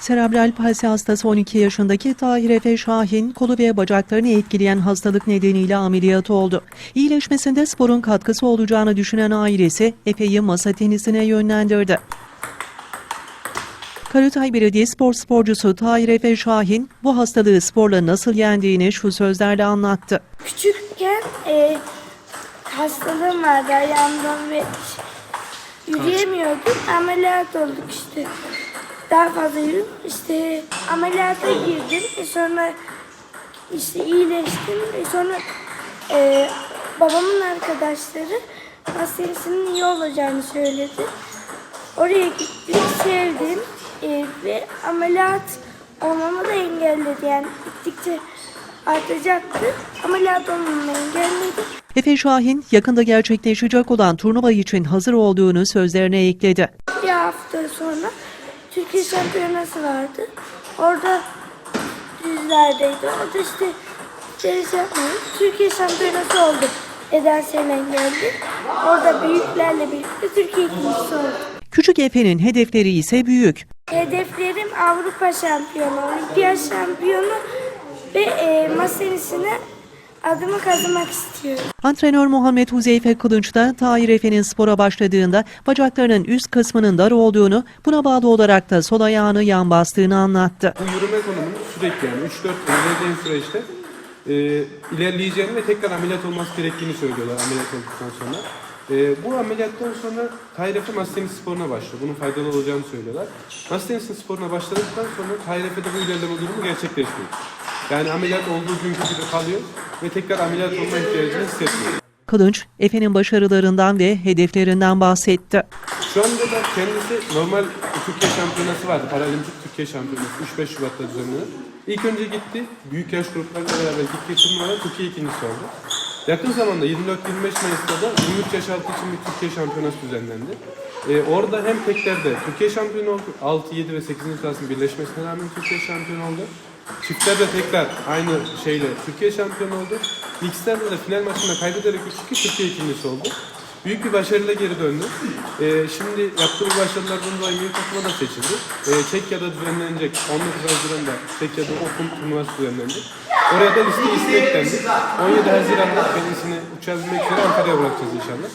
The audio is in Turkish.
Serebral palsi hastası 12 yaşındaki Tahir Efe Şahin kolu ve bacaklarını etkileyen hastalık nedeniyle ameliyat oldu. İyileşmesinde sporun katkısı olacağını düşünen ailesi Efe'yi masa tenisine yönlendirdi. Karatay Belediyespor sporcusu Tahir Efe Şahin bu hastalığı sporla nasıl yendiğini şu sözlerle anlattı. Küçükken e, hastalığım vardı ayağımdan ve yürüyemiyordum. Ameliyat olduk işte. Daha fazla yürüdüm. İşte ameliyata girdim. E sonra işte iyileştim. E sonra e, babamın arkadaşları hastanesinin iyi olacağını söyledi. Oraya gittim, sevdim e, ve ameliyat olmamı da engelledi. Yani gittikçe artacaktı. Ameliyat olmamı engelledi. Efe Şahin yakında gerçekleşecek olan turnuva için hazır olduğunu sözlerine ekledi. Bir hafta sonra Türkiye şampiyonası vardı. Orada düzlerdeydi. Orada işte deniz yapmadım. Türkiye şampiyonası oldu. Eden Selen geldi. Orada büyüklerle birlikte Türkiye ikincisi oldu. Küçük Efe'nin hedefleri ise büyük. Hedeflerim Avrupa şampiyonu, olimpiyat şampiyonu ve e, masa tenisine adımı kazımak istiyorum. Antrenör Muhammed Huzeyfe Kılınç da Tahir Efe'nin spora başladığında bacaklarının üst kısmının dar olduğunu, buna bağlı olarak da sol ayağını yan bastığını anlattı. Bu yürüme konumunun sürekli yani 3-4 ilerleyen süreçte e, ilerleyeceğini ve tekrar ameliyat olması gerektiğini söylüyorlar ameliyat olduktan sonra. E, bu ameliyattan sonra Tayref'e masa tenisi sporuna başlıyor. Bunun faydalı olacağını söylüyorlar. Masa tenisi sporuna başladıktan sonra Tayref'e bu ilerleme durumu gerçekleşmiyor. Yani ameliyat olduğu günkü gibi kalıyor ve tekrar ameliyat olma ihtiyacını hissetmiyor. Kılınç, Efe'nin başarılarından ve hedeflerinden bahsetti. Şu anda da kendisi normal Türkiye şampiyonası vardı. Paralimpik Türkiye şampiyonası 3-5 Şubat'ta düzenlenen. İlk önce gitti. Büyük yaş gruplarıyla beraber gittiği turnuvada Türkiye ikincisi oldu. Yakın zamanda 24-25 Mayıs'ta da 23 yaş altı için bir Türkiye şampiyonası düzenlendi. Ee, orada hem teklerde Türkiye şampiyonu oldu. 6, 7 ve 8. sırasının birleşmesine rağmen Türkiye şampiyonu oldu. Çiftlerde tekrar aynı şeyle Türkiye şampiyonu oldu. Mixlerde de final maçında kaybederek 3-2 Türkiye ikincisi oldu. Büyük bir başarıyla geri döndü. Ee, şimdi yaptığı bu başarılardan dolayı milli takıma da seçildi. Ee, Çekya'da düzenlenecek 19 Haziran'da Çekya'da okul turnuvası düzenlenecek. Oraya da liste ismi eklendi. 17 Haziran'da kendisini uçağa binmek üzere Ankara'ya bırakacağız inşallah.